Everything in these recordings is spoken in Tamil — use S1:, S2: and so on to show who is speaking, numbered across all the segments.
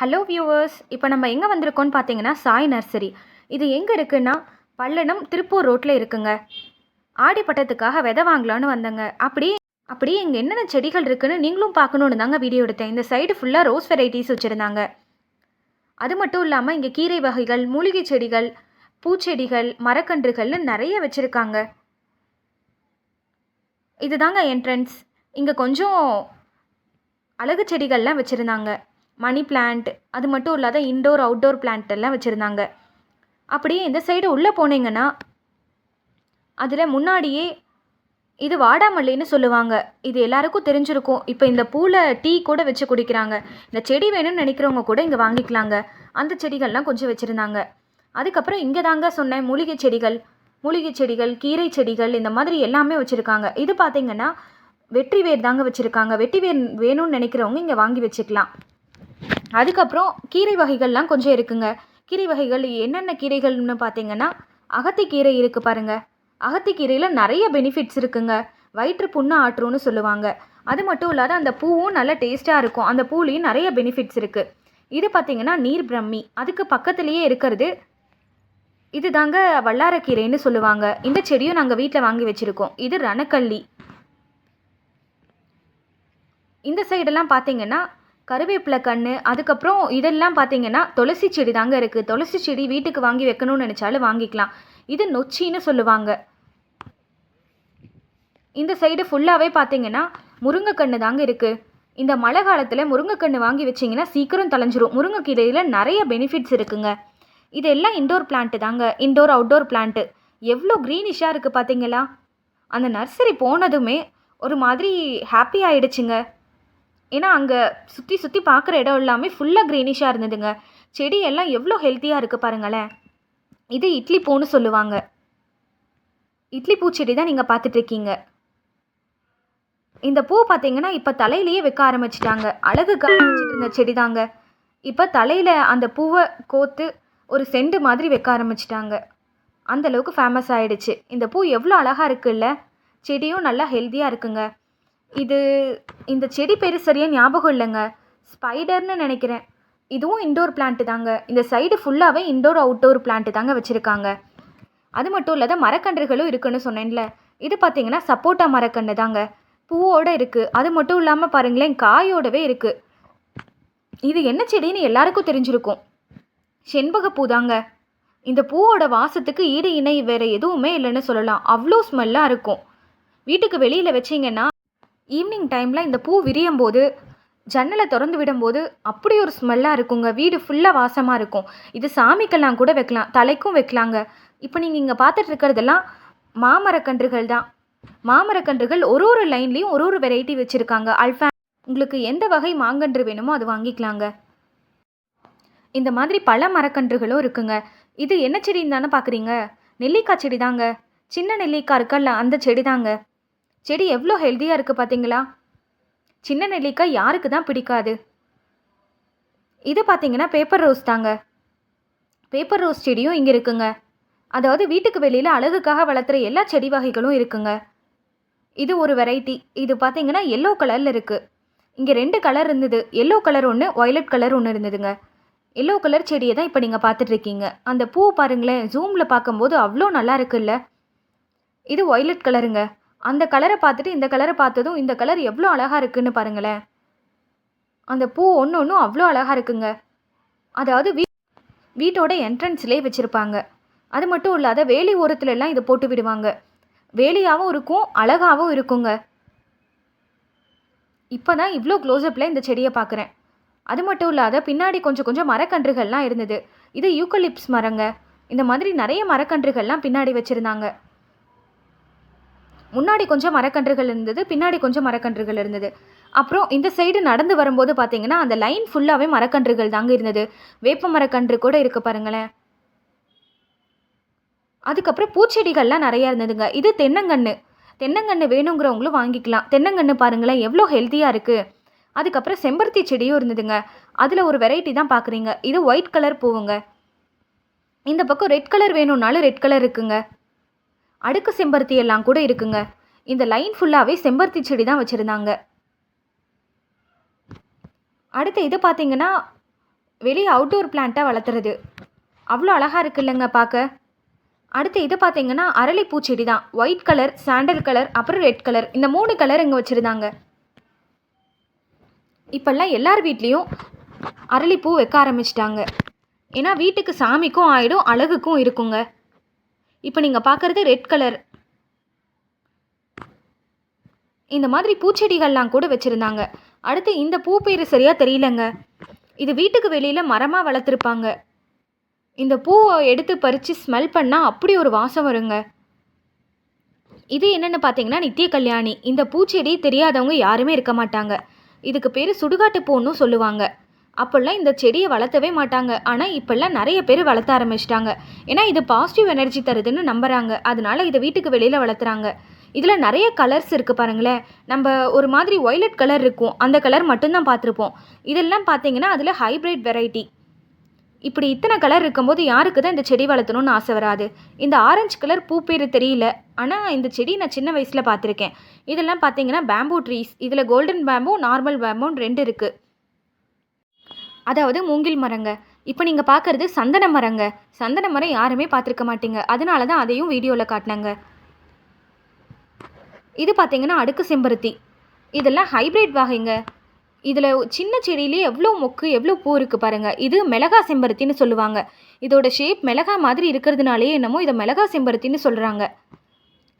S1: ஹலோ வியூவர்ஸ் இப்போ நம்ம எங்கே வந்திருக்கோம்னு பார்த்தீங்கன்னா சாய் நர்சரி. இது எங்கே இருக்குன்னா பல்லடம் திருப்பூர் ரோட்டில் இருக்குங்க. ஆடிப்பட்டத்துக்காக விதை வாங்கலான்னு வந்தேங்க. அப்படி அப்படியே இங்கே என்னென்ன செடிகள் இருக்குன்னு நீங்களும் பார்க்கணுன்னு தாங்க வீடியோ எடுத்தேன். இந்த சைடு ஃபுல்லாக ரோஸ் வெரைட்டிஸ் வச்சுருந்தாங்க. அது மட்டும் இல்லாமல் இங்கே கீரை வகைகள் மூலிகை செடிகள் பூச்செடிகள் மரக்கன்றுகள்னு நிறைய வச்சுருக்காங்க. இதுதாங்க என்ட்ரன்ஸ் இங்கே கொஞ்சம் அழகு செடிகள்லாம் வச்சுருந்தாங்க. மணி பிளான்ட் அது மட்டும் இல்லாத இன்டோர் அவுட்டோர் பிளான்ட் எல்லாம் வச்சுருந்தாங்க. அப்படியே இந்த சைடு உள்ளே போனீங்கன்னா அதில் முன்னாடியே இது வாடாமல்லின்னு சொல்லுவாங்க. இது எல்லாருக்கும் தெரிஞ்சிருக்கும். இப்போ இந்த பூவில் டீ கூட வச்சு குடிக்கிறாங்க. இந்த செடி வேணும்னு நினைக்கிறவங்க கூட இங்கே வாங்கிக்கலாங்க. அந்த செடிகள்லாம் கொஞ்சம் வச்சுருந்தாங்க. அதுக்கப்புறம் இங்கே தாங்க சொன்னேன் மூலிகை செடிகள் மூலிகை செடிகள் கீரை செடிகள் இந்த மாதிரி எல்லாமே வச்சுருக்காங்க. இது பார்த்திங்கன்னா வெற்றி வேர் தாங்க வச்சுருக்காங்க. வெட்டி வேர் வேணும்னு நினைக்கிறவங்க இங்கே வாங்கி வச்சுக்கலாம். அதுக்கப்புறம் கீரை வகைகள்லாம் கொஞ்சம் இருக்குங்க. கீரை வகைகள் என்னென்ன கீரைகள்னு பார்த்தீங்கன்னா அகத்திக்கீரை இருக்குது பாருங்கள் அகத்திக்கீரையில் நிறைய பெனிஃபிட்ஸ் இருக்குங்க. வயிற்று புண்ணு ஆற்றும்னு சொல்லுவாங்க. அது மட்டும் இல்லாத அந்த பூவும் நல்ல டேஸ்ட்டாக இருக்கும். அந்த பூலேயும் நிறைய பெனிஃபிட்ஸ் இருக்குது இது பார்த்தீங்கன்னா நீர் பிரம்மி. அதுக்கு பக்கத்துலேயே இருக்கிறது இது தாங்க வல்லாரக்கீரைன்னு சொல்லுவாங்க. இந்த செடியும் நாங்கள் வீட்டில் வாங்கி வச்சுருக்கோம். இது ரணக்கல்லி. இந்த சைடெல்லாம் பார்த்தீங்கன்னா கருவேப்பிலை கன்று அதுக்கப்புறம் இதெல்லாம் பார்த்தீங்கன்னா துளசி செடி தாங்க இருக்குது துளசி செடி வீட்டுக்கு வாங்கி வைக்கணும்னு நினச்சாலும் வாங்கிக்கலாம். இது நொச்சின்னு சொல்லுவாங்க. இந்த சைடு ஃபுல்லாகவே பார்த்தீங்கன்னா முருங்கைக்கன்று தாங்க இருக்குது இந்த மழை காலத்தில் முருங்கைக்கன்று வாங்கி வச்சிங்கன்னா சீக்கிரம் தொலைஞ்சிரும் முருங்கைக்கீரையில் நிறைய பெனிஃபிட்ஸ் இருக்குங்க. இதெல்லாம் இண்டோர் பிளான்ட்டு தாங்க. இண்டோர் அவுட்டோர் பிளான்ட்டு எவ்வளோ க்ரீனிஷாக இருக்குது பார்த்தீங்களா அந்த நர்சரி போனதுமே ஒரு மாதிரி ஹாப்பி ஆயிடுச்சுங்க. ஏன்னா அங்கே சுற்றி சுற்றி பார்க்குற இடம் எல்லாமே ஃபுல்லாக க்ரீனிஷாக இருந்ததுங்க. செடி எல்லாம் எவ்வளோ ஹெல்த்தியாக இருக்குது பாருங்களேன். இது இட்லி பூன்னு சொல்லுவாங்க. இட்லி பூச்செடி தான் நீங்கள் பார்த்துட்ருக்கீங்க இந்த பூ பார்த்தீங்கன்னா இப்போ தலையிலேயே வைக்க ஆரம்பிச்சிட்டாங்க. அழகுக்காக வச்சுட்டு இருந்த செடி தாங்க. இப்போ தலையில் அந்த பூவை கோத்து ஒரு செண்டு மாதிரி வைக்க ஆரம்பிச்சிட்டாங்க. அந்த அளவுக்கு ஃபேமஸ் ஆகிடுச்சு இந்த பூ எவ்வளோ அழகாக இருக்குல்ல? செடியும் நல்லா ஹெல்த்தியாக இருக்குங்க. இது இந்த செடி பேர் சரியாக ஞாபகம் இல்லைங்க. ஸ்பைடர்னு நினைக்கிறேன். இதுவும் இண்டோர் பிளான்ட்டு தாங்க. இந்த சைடு ஃபுல்லாகவே இன்டோர் அவுட்டோர் பிளான்ட்டு தாங்க வச்சுருக்காங்க. அது மட்டும் இல்லாத மரக்கன்றுகளும் இருக்குன்னு சொன்னேன்ல. இது பார்த்தீங்கன்னா சப்போட்டா மரக்கன்று தாங்க. பூவோட இருக்குது அது மட்டும் இல்லாமல் பாருங்களேன் காயோடவே இருக்குது இது என்ன செடின்னு எல்லாருக்கும் தெரிஞ்சிருக்கும். செண்பக பூ தாங்க. இந்த பூவோட வாசத்துக்கு ஈடு இணை வேறு எதுவுமே இல்லைன்னு சொல்லலாம். அவ்வளோ ஸ்மெல்லாக இருக்கும். வீட்டுக்கு வெளியில் வச்சிங்கன்னா ஈவினிங் டைமில் இந்த பூ விரியும் போது ஜன்னலை திறந்து விடும்போது அப்படி ஒரு ஸ்மெல்லாக இருக்குங்க. வீடு ஃபுல்லாக வாசமாக இருக்கும். இது சாமிக்கெல்லாம் கூட வைக்கலாம். தலைக்கும் வைக்கலாங்க. இப்போ நீங்கள் இங்கே பார்த்துட்டு இருக்கிறதெல்லாம் மாமரக்கன்றுகள் தான். மாமரக்கன்றுகள் ஒரு ஒரு லைன்லேயும் ஒரு ஒரு வெரைட்டி வச்சுருக்காங்க. அல்ஃபா உங்களுக்கு எந்த வகை மாங்கன்று வேணுமோ அது வாங்கிக்கலாங்க. இந்த மாதிரி பல மரக்கன்றுகளும் இருக்குங்க. இது என்ன செடின்னு தானே பார்க்குறீங்க நெல்லிக்காய் செடி தாங்க. சின்ன நெல்லிக்காய் இருக்கல்ல அந்த செடி தாங்க. செடி எவ்வளோ ஹெல்த்தியாக இருக்குது பார்த்தீங்களா சின்ன நெல்லிக்காய் யாருக்கு தான் பிடிக்காது. இது பார்த்தீங்கன்னா பேப்பர் ரோஸ் தாங்க. பேப்பர் ரோஸ் செடியும் இங்கே இருக்குங்க. அதாவது வீட்டுக்கு வெளியில் அழகுக்காக வளர்த்துற எல்லா செடி வகைகளும் இருக்குங்க. இது ஒரு வெரைட்டி இது பார்த்தீங்கன்னா எல்லோ கலரில் இருக்குது இங்கே ரெண்டு கலர் இருந்தது. எல்லோ கலர் ஒன்று ஒய்லட் கலர் ஒன்று இருந்ததுங்க. எல்லோ கலர் செடியை தான் இப்போ நீங்கள் பார்த்துட்ருக்கீங்க அந்த பூ பாருங்களேன் ஜூமில் பார்க்கும்போது அவ்வளோ நல்லா இருக்குல்ல? இது ஒய்லட் கலருங்க அந்த கலரை பார்த்துட்டு இந்த கலரை பார்த்ததும் இந்த கலர் எவ்வளோ அழகாக இருக்குன்னு பாருங்களேன். அந்த பூ ஒன்று ஒன்றும் அவ்வளோ அழகாக இருக்குங்க. அதாவது வீ வீட்டோட என்ட்ரன்ஸ்லேயே வச்சுருப்பாங்க. அது மட்டும் இல்லாத வேலி ஓரத்துல எல்லாம் இதை போட்டு விடுவாங்க. வேலியாகவும் இருக்கும் அழகாகவும் இருக்குங்க. இப்போ தான் இவ்வளோ க்ளோஸ்அப்பில் இந்த செடியை பார்க்குறேன் அது மட்டும் இல்லாத பின்னாடி கொஞ்சம் கொஞ்சம் மரக்கன்றுகள்லாம் இருந்தது. இது யூக்கலிப்ஸ் மரங்க. இந்த மாதிரி நிறைய மரக்கன்றுகள்லாம் பின்னாடி வச்சுருந்தாங்க. முன்னாடி கொஞ்சம் மரக்கன்றுகள் இருந்தது பின்னாடி கொஞ்சம் மரக்கன்றுகள் இருந்தது. அப்புறம் இந்த சைடு நடந்து வரும்போது பார்த்தீங்கன்னா அந்த லைன் ஃபுல்லாகவே மரக்கன்றுகள் தாங்க இருந்தது. வேப்ப மரக்கன்று கூட இருக்குது பாருங்களேன். அதுக்கப்புறம் பூச்செடிகள்லாம் நிறையா இருந்ததுங்க. இது தென்னங்கன்று தென்னங்கன்று வேணுங்கிறவங்களும் வாங்கிக்கலாம். தென்னங்கன்று பாருங்களேன் எவ்வளோ ஹெல்த்தியாக இருக்குது அதுக்கப்புறம் செம்பருத்தி செடியும் இருந்ததுங்க. அதில் ஒரு வெரைட்டி தான் பார்க்குறீங்க இது ஒயிட் கலர் பூவுங்க. இந்த பக்கம் ரெட் கலர் வேணும்னாலும் ரெட் கலர் இருக்குங்க. அடுக்கு செம்பருத்தி எல்லாம் கூட இருக்குங்க. இந்த லைன் ஃபுல்லாகவே செம்பருத்தி செடி தான் வச்சுருந்தாங்க. அடுத்து இது பார்த்தீங்கன்னா வெளியே அவுட்டோர் பிளான்ட்டாக வளர்த்துறது. அவ்வளோ அழகாக இருக்குல்லங்க பார்க்க அடுத்து இது பார்த்தீங்கன்னா அரளிப்பூ செடி தான். ஒயிட் கலர் சாண்டல் கலர் அப்புறம் ரெட் கலர் இந்த மூணு கலர் இங்கே வச்சுருந்தாங்க. இப்போல்லாம் எல்லார் வீட்லேயும் அரளிப்பூ வைக்க ஆரம்பிச்சிட்டாங்க. ஏன்னா வீட்டுக்கு சாமிக்கும் ஆயிடும் அழகுக்கும் இருக்குங்க. இப்போ நீங்கள் பார்க்குறது ரெட் கலர் இந்த மாதிரி பூச்செடிகள்லாம் கூட வச்சுருந்தாங்க. அடுத்து இந்த பூ பேர் சரியாக தெரியலங்க. இது வீட்டுக்கு வெளியில் மரமாக வளர்த்துருப்பாங்க. இந்த பூவை எடுத்து பறித்து ஸ்மெல் பண்ணால் அப்படி ஒரு வாசம் வருங்க. இது என்னென்னு பார்த்தீங்கன்னா நித்திய கல்யாணி. இந்த பூச்செடி தெரியாதவங்க யாருமே இருக்க மாட்டாங்க. இதுக்கு பேர் சுடுகாட்டு பூன்னு சொல்லுவாங்க. அப்போல்லாம் இந்த செடியை வளர்த்தவே மாட்டாங்க. ஆனால் இப்போல்லாம் நிறைய பேர் வளர்த்த ஆரம்பிச்சிட்டாங்க. ஏன்னா இது பாசிட்டிவ் எனர்ஜி தருதுன்னு நம்புகிறாங்க அதனால இதை வீட்டுக்கு வெளியில் வளர்த்துறாங்க. இதில் நிறைய கலர்ஸ் இருக்குது பாருங்களேன். நம்ம ஒரு மாதிரி ஒய்லட் கலர் இருக்கும். அந்த கலர் மட்டும்தான் பார்த்துருப்போம். இதெல்லாம் பார்த்தீங்கன்னா அதில் ஹைப்ரிட் வெரைட்டி இப்படி இத்தனை கலர் இருக்கும்போது யாருக்கு தான் இந்த செடி வளர்த்தணும்னு ஆசை வராது? இந்த ஆரஞ்சு கலர் பூ பேர் தெரியல. ஆனால் இந்த செடி நான் சின்ன வயசில் பார்த்துருக்கேன். இதெல்லாம் பார்த்தீங்கன்னா பேம்பூ ட்ரீஸ் இதில் கோல்டன் பேம்பூ நார்மல் பேம்பூன்னு ரெண்டு இருக்குது அதாவது மூங்கில் மரங்க. இப்போ நீங்கள் பார்க்குறது சந்தன மரங்க. சந்தன மரம் யாருமே பார்த்துருக்க மாட்டீங்க. அதனால தான் அதையும் வீடியோவில் காட்டினாங்க. இது பார்த்தீங்கன்னா அடுக்கு செம்பருத்தி. இதெல்லாம் ஹைப்ரிட் வகைங்க. இதில் சின்ன செடியிலே எவ்வளோ மொக்கு எவ்வளோ பூ இருக்குது பாருங்கள் இது மிளகா செம்பருத்தின்னு சொல்லுவாங்க. இதோட ஷேப் மிளகா மாதிரி இருக்கிறதுனாலே என்னமோ இதை மிளகா செம்பருத்தின்னு சொல்கிறாங்க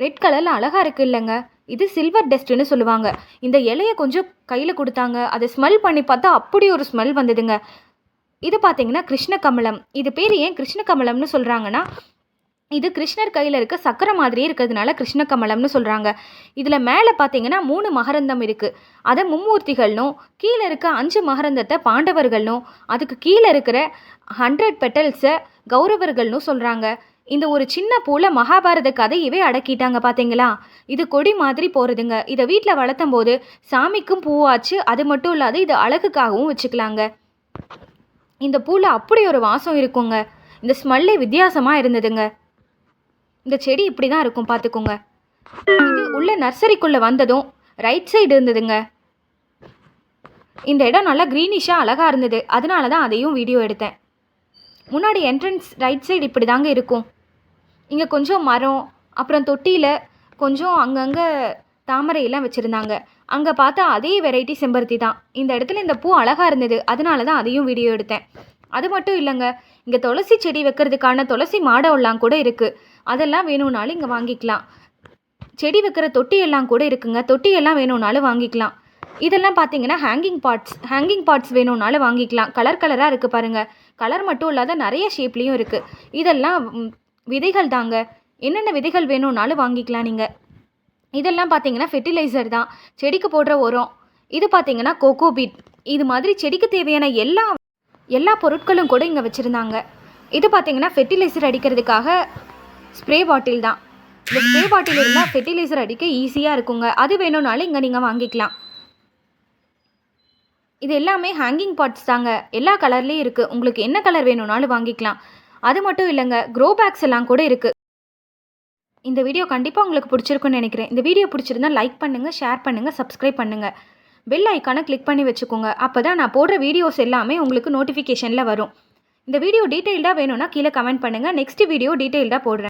S1: ரெட் கலரில் அழகாக இருக்குது இல்லைங்க. இது சில்வர் டஸ்ட்டுன்னு சொல்லுவாங்க. இந்த இலையை கொஞ்சம் கையில் கொடுத்தாங்க. அதை ஸ்மெல் பண்ணி பார்த்தா அப்படி ஒரு ஸ்மெல் வந்ததுங்க. இது பார்த்தீங்கன்னா கிருஷ்ணகமலம். இது பேர் ஏன் கிருஷ்ணகமலம்னு சொல்கிறாங்கன்னா இது கிருஷ்ணர் கையில் இருக்க சக்கரை மாதிரியே இருக்கிறதுனால கிருஷ்ணகமலம்னு சொல்கிறாங்க இதில் மேலே பார்த்தீங்கன்னா மூணு மகரந்தம் இருக்குது அதை மும்மூர்த்திகள்னும் கீழே இருக்க அஞ்சு மகரந்தத்தை பாண்டவர்கள்னும் அதுக்கு கீழே இருக்கிற ஹண்ட்ரட் பெட்டல்ஸை கௌரவர்கள்னு சொல்கிறாங்க இந்த ஒரு சின்ன பூல மகாபாரத கதையவே அடக்கிட்டாங்க பார்த்தீங்களா இது கொடி மாதிரி போகிறதுங்க இதை வீட்டில் வளர்த்தும் போது சாமிக்கும் பூவாச்சு. அது மட்டும் இல்லாது இது அழகுக்காகவும் வச்சுக்கலாங்க. இந்த பூவில் அப்படி ஒரு வாசம் இருக்குங்க. இந்த ஸ்மெல்லே வித்தியாசமாக இருந்ததுங்க. இந்த செடி இப்படி தான் இருக்கும் பார்த்துக்கோங்க இது உள்ள நர்சரிக்குள்ளே வந்ததும் ரைட் சைடு இருந்ததுங்க. இந்த இடம் நல்லா க்ரீனிஷாக அழகாக இருந்தது. அதனால தான் அதையும் வீடியோ எடுத்தேன். முன்னாடி என்ட்ரன்ஸ் ரைட் சைடு இப்படி தாங்க இருக்கும். இங்கே கொஞ்சம் மரம் அப்புறம் தொட்டியில் கொஞ்சம் அங்கங்கே தாமரையெல்லாம் வச்சுருந்தாங்க. அங்கே பார்த்தா அதே வெரைட்டி செம்பருத்தி தான். இந்த இடத்துல இந்த பூ அழகாக இருந்தது. அதனால தான் அதையும் வீடியோ எடுத்தேன். அது மட்டும் இல்லைங்க இங்கே துளசி செடி வைக்கிறதுக்கான துளசி மாடம்லாம் கூட இருக்குது அதெல்லாம் வேணும்னாலும் இங்கே வாங்கிக்கலாம். செடி வைக்கிற தொட்டியெல்லாம் கூட இருக்குங்க. தொட்டியெல்லாம் வேணும்னாலும் வாங்கிக்கலாம். இதெல்லாம் பார்த்தீங்கன்னா ஹேங்கிங் பார்ட்ஸ் ஹேங்கிங் பார்ட்ஸ் வேணும்னாலும் வாங்கிக்கலாம். கலர் கலராக இருக்குது பாருங்கள் கலர் மட்டும் இல்லாத நிறைய ஷேப்லேயும் இருக்குது இதெல்லாம் விதைகள் தாங்க. என்னென்ன விதைகள் வேணும்னாலும் வாங்கிக்கலாம் நீங்கள் இதெல்லாம் பார்த்தீங்கன்னா ஃபெர்டிலைசர் தான். செடிக்கு போடுற உரம். இது பார்த்தீங்கன்னா கோகோ பீட் இது மாதிரி செடிக்கு தேவையான எல்லா எல்லா பொருட்களும் கூட இங்கே வச்சுருந்தாங்க. இது பார்த்தீங்கன்னா ஃபெர்டிலைசர் அடிக்கிறதுக்காக ஸ்ப்ரே பாட்டில் தான். இந்த ஸ்ப்ரே பாட்டில் இருந்தால் ஃபெர்டிலைசர் அடிக்க ஈஸியாக இருக்குங்க. அது வேணும்னாலும் இங்கே நீங்கள் வாங்கிக்கலாம். இது எல்லாமே ஹேங்கிங் பாட்ஸ் தாங்க. எல்லா கலர்லேயும் இருக்குது உங்களுக்கு என்ன கலர் வேணும்னாலும் வாங்கிக்கலாம். அது மட்டும் இல்லைங்க க்ரோ பேக்ஸ் எல்லாம் கூட இருக்குது இந்த வீடியோ கண்டிப்பாக உங்களுக்கு பிடிச்சிருக்குன்னு நினைக்கிறேன். இந்த வீடியோ பிடிச்சிருந்தா லைக் பண்ணுங்கள் ஷேர் பண்ணுங்கள் சப்ஸ்கிரைப் பண்ணுங்கள் பெல் ஐக்கானை கிளிக் பண்ணி வச்சுக்கோங்க. அப்போ தான் நான் போடுற வீடியோஸ் எல்லாமே உங்களுக்கு நோட்டிஃபிகேஷனில் வரும். இந்த வீடியோ டீட்டெயில்டாக வேணும்னா கீழே கமெண்ட் பண்ணுங்கள் நெக்ஸ்ட் வீடியோ டீட்டெயில்டாக போடுறேன்.